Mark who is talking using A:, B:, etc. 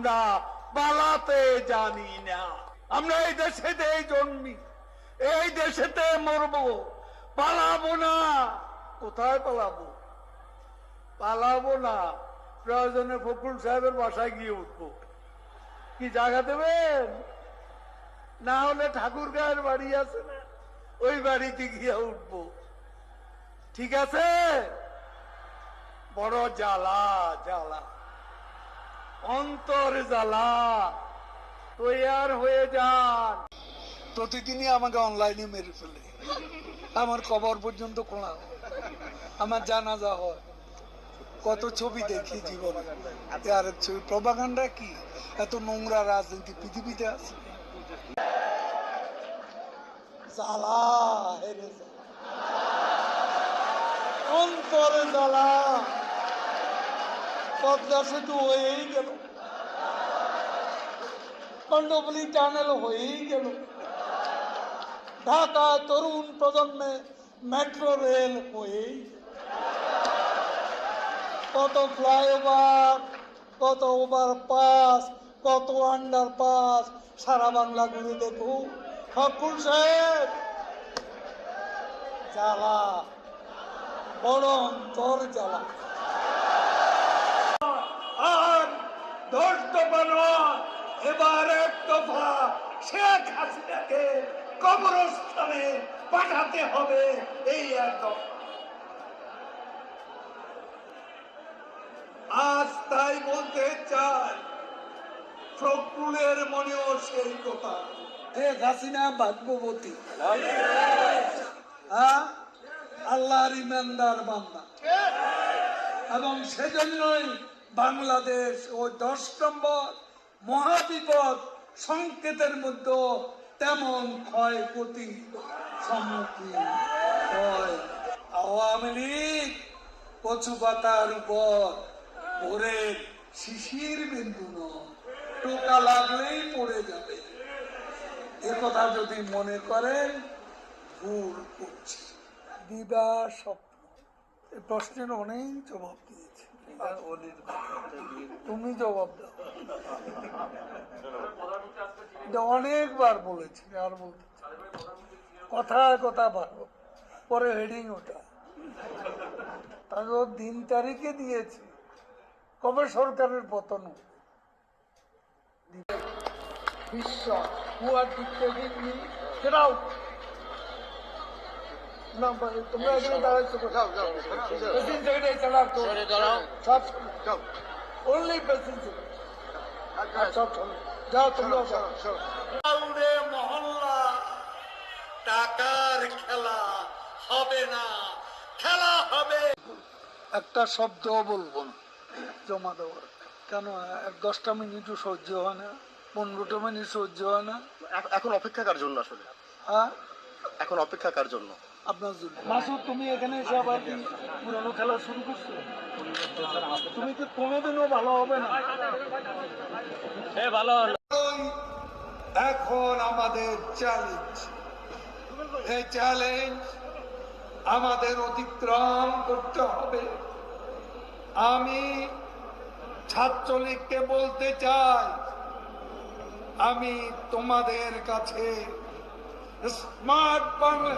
A: আমরা পালাতে জানি না। আমরা এই দেশেতেই জন্মি, এই দেশেতে মরবো। পালাবো না। কোথায় পালাবো? পালাবো না। প্রয়োজনে ফখরুল সাহেবের বাসায় গিয়ে উঠবো। কি জায়গা দেবেন? না হলে ঠাকুর গায়ের বাড়ি আছে না, ওই বাড়িতে গিয়ে উঠবো। ঠিক আছে? বড় জ্বালা জ্বালা। অন্তর জ্বালা। তৈয়ার হয়ে যান। প্রতিদিনই আমাকে অনলাইনে মেরে ফেলে। আমার কবর পর্যন্ত হয়। আমার জানাজা হয়। কত ছবি দেখি জীবনে। আর ছবি প্রবাগান্ডা কি? এত নোংরা রাজনীতি পৃথিবীতে আছে। জ্বালা, হেরে জ্বালা। অন্তরে জ্বালা। পদ্মা সেতু হয়েই গেল কন্ডবলি টানেল হয়েই গেল ঢাকা তরুণ প্রজন্মে মেট্রো রেল হয়েই কত ফ্লাইওভার কত ওভার পাস কত আন্ডার পাস সারা বাংলা ঘুরে দেখো ফকুল সাহেব জ্বালা বড় অন্তর জ্বালা আর দশ দফা নয় এবার এক দফা শেখ হাসিনাকে কবরস্থানে পাঠাতে হবে এই এক আজ তাই বলতে চাই ফখরুলের মনেও সেই কথা। শেখ হাসিনা ভাগ্যবতী। হ্যাঁ আল্লাহর ইমানদার বান্দা। এবং সেজন্যই বাংলাদেশ ও দশ নম্বর মহাবিপদ সংকেতের মধ্যে তেমন ক্ষয়ক্ষতি সম্মুখীন হয়। আওয়ামী লীগ কচু পাতার উপর ভোরের শিশির বিন্দু টোকা লাগলেই পড়ে যাবে। একথা যদি মনে করেন, ভুল করছে। স্বপ্ন এই প্রশ্নের অনেক জবাব দিয়েছে। তুমি জবাব দাও। অনেকবার বলেছি আর বলতে। কথায় কথা ভালো পরে হেডিং ওটা। তারপর দিন তারিখে দিয়েছে। কবে সরকারের পতন dictating me? Get out! না মানে তোমরা এখানে চালাক তো। সব অনলি প্রেসিডেন্ট সব যাও তোমরা। উড়ে মহল্লা টাকার খেলা হবে না খেলা হবে। একটা শব্দ বলব না জমা দেওয়ার। কেন এক দশটা মিনিটও সহ্য হয় না পনেরোটা মিনিট সহ্য হয় না।
B: এখন অপেক্ষা কার জন্য আসলে?
A: হ্যাঁ?
B: এখন অপেক্ষা কার জন্য?
A: আপনার জন্য। মাসুদ তুমি এখানে এসে আবার কি পুরানো খেলা শুরু করছ? তুমি কি কোনোদিনও ভালো হবে না। এখন আমাদের চ্যালেঞ্জ এই চ্যালেঞ্জ আমাদের অতিক্রম করতে হবে। আমি ছাত্রলীগকে বলতে চাই আমি তোমাদের কাছে স্মার্ট বাংলা